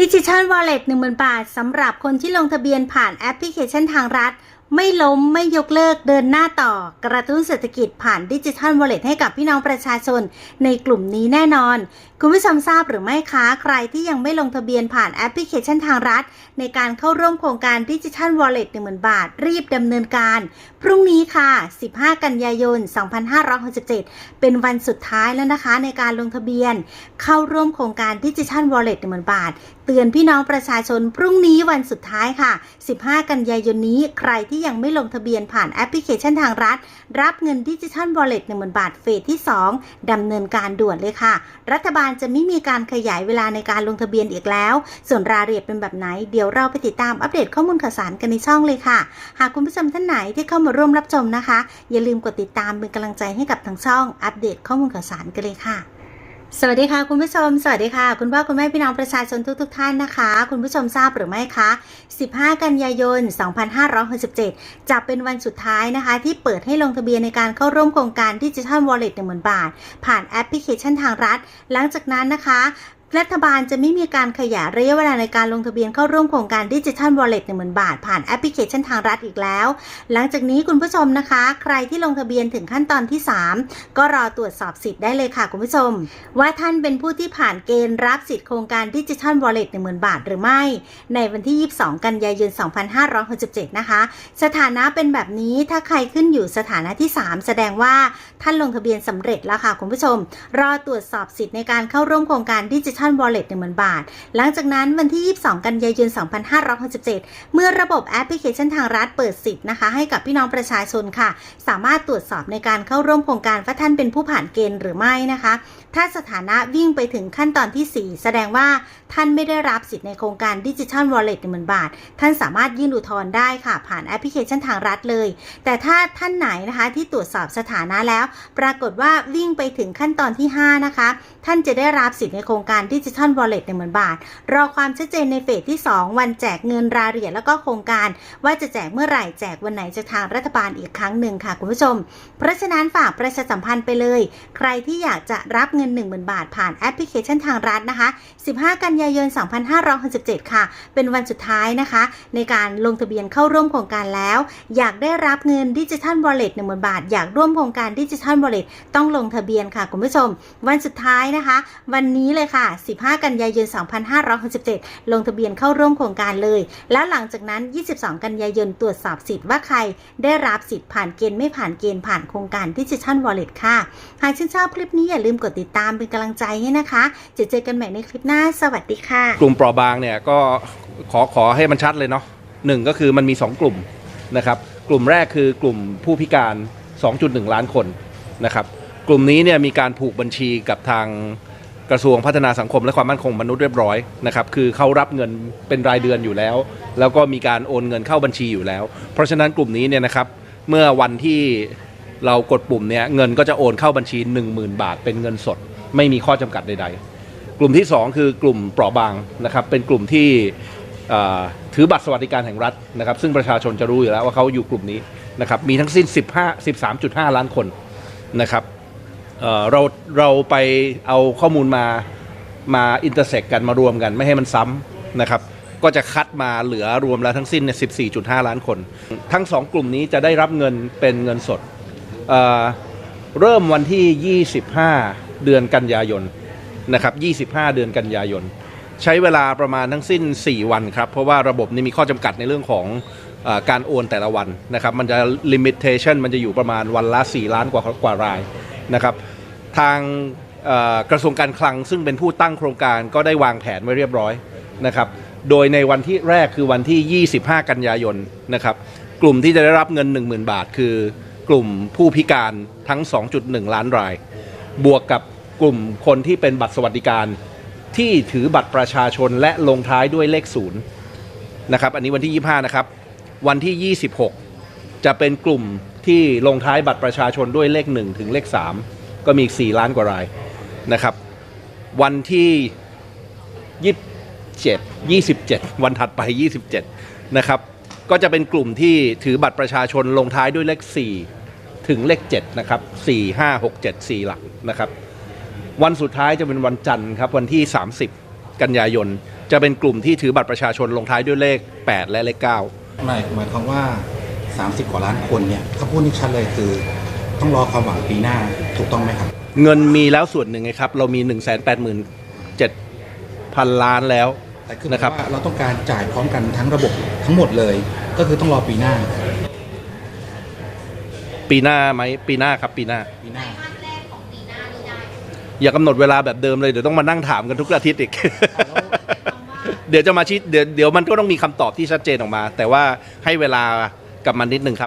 ดิจิทัลวอลเล็ต10,000บาทสำหรับคนที่ลงทะเบียนผ่านแอปพลิเคชันทางรัฐไม่ล้มไม่ยกเลิกเดินหน้าต่อกระตุ้นเศรษฐกิจผ่านดิจิทัลวอลเล็ตให้กับพี่น้องประชาชนในกลุ่มนี้แน่นอน คุณผู้ชมทราบหรือไม่คะ ใครที่ยังไม่ลงทะเบียนผ่านแอปพลิเคชันทางรัฐ ในการเข้าร่วมโครงการดิจิทัลวอลเล็ต10,000บาท รีบดำเนินการ พรุ่งนี้ค่ะ 15 กันยายน 2567 เป็นวันสุดท้ายแล้วนะคะ ในการลงทะเบียน เข้าร่วมโครงการดิจิทัลวอลเล็ต10,000บาท เตือนพี่น้องประชาชนพรุ่งนี้วันสุดท้ายค่ะ 15 กันยายนนี้ใครที่ยังไม่ลงทะเบียนผ่านแอปพลิเคชันทางรัฐ รับเงินดิจิทัลวอลเล็ต10,000บาทเฟสที่ 2ดำเนินการด่วนเลยค่ะ รัฐบาลจะไม่มีการขยายเวลาในการลงทะเบียนอีกแล้ว ส่วนรายละเอียดเป็นแบบไหน เดี๋ยวเราไปติดตามอัปเดตข้อมูลข่าวสารกันในช่องเลยค่ะ หากคุณผู้ชมท่านไหนที่เข้ามาร่วมรับชมนะคะ อย่าลืมกดติดตามเป็นกำลังใจให้กับทางช่อง อัปเดตข้อมูลข่าวสารกันเลยค่ะ สวัสดีค่ะคุณผู้ชม สวัสดีค่ะ คุณพ่อคุณแม่พี่น้องประชาชนทุกๆทท่านนะคะ คุณผู้ชมทราบหรือไม่คะ 15 กันยายน 2567 จะเป็นวันสุดท้ายนะคะ ที่เปิดให้ลงทะเบียนในการเข้าร่วมโครงการดิจิทัลวอลเล็ต10,000บาท ผ่านแอปพลิเคชันทางรัฐ หลังจากนั้นนะคะรัฐบาลจะไม่มีการขยายระยะเวลาในการลงทะเบียนเข้าร่วมโครงการดิจิทัลวอลเล็ต10,000บาท ผ่านแอปพลิเคชันทางรัฐอีกแล้ว หลังจากนี้คุณผู้ชมนะคะ ใครที่ลงทะเบียนถึงขั้นตอนที่ 3 ก็รอตรวจสอบสิทธิ์ได้เลยค่ะคุณผู้ชม ว่าท่านเป็นผู้ที่ผ่านเกณฑ์รับสิทธิ์โครงการดิจิทัลวอลเล็ต10,000บาทหรือไม่ ในวันที่ 22 กันยายน 2567 นะคะ สถานะเป็นแบบนี้ถ้าใครขึ้นอยู่สถานะที่ 3 แสดงว่าท่านลงทะเบียนสำเร็จแล้วค่ะคุณผู้ชม รอตรวจสอบสิทธิ์ในการเข้าร่วมโครงการดิจิทัลวอลเล็ต10,000 บาท หลังจากนั้นวันที่ 22 กันยายน 2567 เมื่อระบบแอปพลิเคชันทางรัฐเปิดสิทธิ์นะคะ ให้กับพี่น้องประชาชนค่ะ สามารถตรวจสอบในการเข้าร่วมโครงการว่าท่านเป็นผู้ผ่านเกณฑ์หรือไม่นะคะ ถ้าสถานะวิ่งไปถึงขั้นตอนที่ 4 แสดงว่าท่านไม่ได้รับสิทธิ์ในโครงการดิจิทัลวอลเล็ต10,000บาท ท่านสามารถยื่นอุทธรณ์ได้ค่ะ ผ่านแอปพลิเคชันทางรัฐเลย แต่ถ้าท่านไหนนะคะที่ตรวจสอบสถานะแล้ว ปรากฏว่าวิ่งไปถึงขั้นตอนที่ 5 นะคะ ท่านจะได้รับสิทธิ์ในโครงการดิจิทัลวอลเล็ต10,000บาท รอความชัดเจนในเฟสที่ 2 วันแจกเงินรายละเอียดแล้วก็โครงการ ว่าจะแจกเมื่อไหร่แจกวันไหนจากทางรัฐบาลอีกครั้งหนึ่งค่ะคุณผู้ชม เพราะฉะนั้นฝากประชาสัมพันธ์ไปเลย ใครที่อยากจะรับเงิน 10,000 บาท ผ่านแอปพลิเคชันทางรัฐนะคะ 15 กันยายน 2567 ค่ะ เป็นวันสุดท้ายนะคะ ในการลงทะเบียนเข้าร่วมโครงการแล้ว อยากได้รับเงินดิจิทัลวอลเล็ต10,000บาท อยากร่วมโครงการดิจิทัลวอลเล็ตต้องลงทะเบียนค่ะคุณผู้ชม วันสุดท้ายนะคะ วันนี้เลยค่ะ15 กันยายน 2567 ลงทะเบียนเข้าร่วมโครงการเลย แล้วหลังจากนั้น 22 กันยายนตรวจสอบสิทธิ์ว่าใครได้รับสิทธิ์ผ่านเกณฑ์ไม่ผ่านเกณฑ์ผ่านโครงการดิจิทัลวอลเล็ตค่ะ หากชื่นชอบคลิปนี้อย่าลืมกดติดตามเป็นกำลังใจให้นะคะ จะเจอกันใหม่ในคลิปหน้า สวัสดีค่ะ กลุ่มเปราะบางเนี่ยก็ขอขอให้มันชัดเลยเนาะหนึ่งก็คือมันมี 2 กลุ่มนะครับ กลุ่มแรกคือกลุ่มผู้พิการ 2.1 ล้านคนนะครับ กลุ่มนี้เนี่ยมีการผูกบัญชีกับทาง กระทรวงพัฒนาสังคมและความมั่นคงมนุษย์เรียบร้อยนะครับคือเขารับเงินเป็นรายเดือนอยู่แล้ว แล้วก็มีการโอนเงินเข้าบัญชีอยู่แล้ว เพราะฉะนั้นกลุ่มนี้เนี่ยนะครับเมื่อวันที่เรากดปุ่มเนี่ยเงินก็จะโอนเข้าบัญชี 10,000 บาท เป็นเงินสด ไม่มีข้อจำกัดใด ๆ กลุ่มที่ 2 คือกลุ่มเปราะบางนะครับเป็นกลุ่มที่ถือบัตรสวัสดิการแห่งรัฐนะครับซึ่งประชาชนจะรู้อยู่แล้วว่าเขาอยู่กลุ่มนี้นะครับมีทั้งสิ้น 15 13.5 ล้านคนนะครับ เราเราไปเอาข้อมูลมามาอินเตอร์เซ็กกันมารวมกันไม่ให้มันซ้ำนะครับ ก็จะคัดมาเหลือรวมแล้วทั้งสิ้นเนี่ย14.5 ล้านคน ทั้ง 2 กลุ่มนี้จะได้รับเงินเป็นเงินสดเเริ่มวันที่ 25 เดือนกันยายนนะครับ 25 เดือนกันยายน ใช้เวลาประมาณทั้งสิ้น 4 วันครับ เพราะว่าระบบนี้มีข้อจำกัดในเรื่องของอการโอนแต่ละวันนะครับ มันจะ limitation มันจะอยู่ประมาณวันละ 4 ล้านกว่ากว่ารายนะครับ ทางกระทรวงการคลังซึ่งเป็นผู้ตั้งโครงการก็ได้วางแผนไว้เรียบร้อยนะครับ โดยในวันที่แรกคือวันที่ 25 กันยายนนะครับ กลุ่มที่จะได้รับเงิน 10,000 บาท คือกลุ่มผู้พิการทั้ง 2.1 ล้านราย บวกกับกลุ่มคนที่เป็นบัตรสวัสดิการ ที่ถือบัตรประชาชนและลงท้ายด้วยเลขศูนย์นะครับ อันนี้วันที่ 25 นะครับ วันที่ 26 จะเป็นกลุ่มที่ลงท้ายบัตรประชาชนด้วยเลข 1 ถึงเลข 3 ก็มีอีก 4 ล้านกว่ารายนะครับ วันที่ 27 27 วันถัดไป 27 นะครับ ก็จะเป็นกลุ่มที่ถือบัตรประชาชนลงท้ายด้วยเลข 4 ถึงเลข 7 นะครับ 4 5 6 7 4 หลักนะครับ วันสุดท้ายจะเป็นวันจันทร์ครับ วันที่ 30 กันยายน จะเป็นกลุ่มที่ถือบัตรประชาชนลงท้ายด้วยเลข 8 และเลข 9 หมายหมายความว่า 30 กว่าล้านคนเนี่ยถ้าพูดนี่ชัดเลยคือ ต้องรอความหวังปีหน้า ถูกต้องไหมครับ เงินมีแล้วส่วนหนึ่งไงครับ เรามี 1 8 7 0 0 0 ล้านแล้ว แต่คือนะครับ ว่าเราต้องการจ่ายพร้อมกันทั้งระบบทั้งหมดเลย ก็คือต้องรอปีหน้าปีหน้าไหมปีหน้าครับ ปีหน้า ปีหน้า อย่ากำหนดเวลาแบบเดิมเลยเดี๋ยวต้องมานั่งถามกันทุกอาทิตย์อีก เดี๋ยวจะมาชี้เดี๋ยวเดี๋ยวมันก็ต้องมีคำตอบที่ชัดเจนออกมา แต่ว่าให้เวลากับมันนิดนึงครับ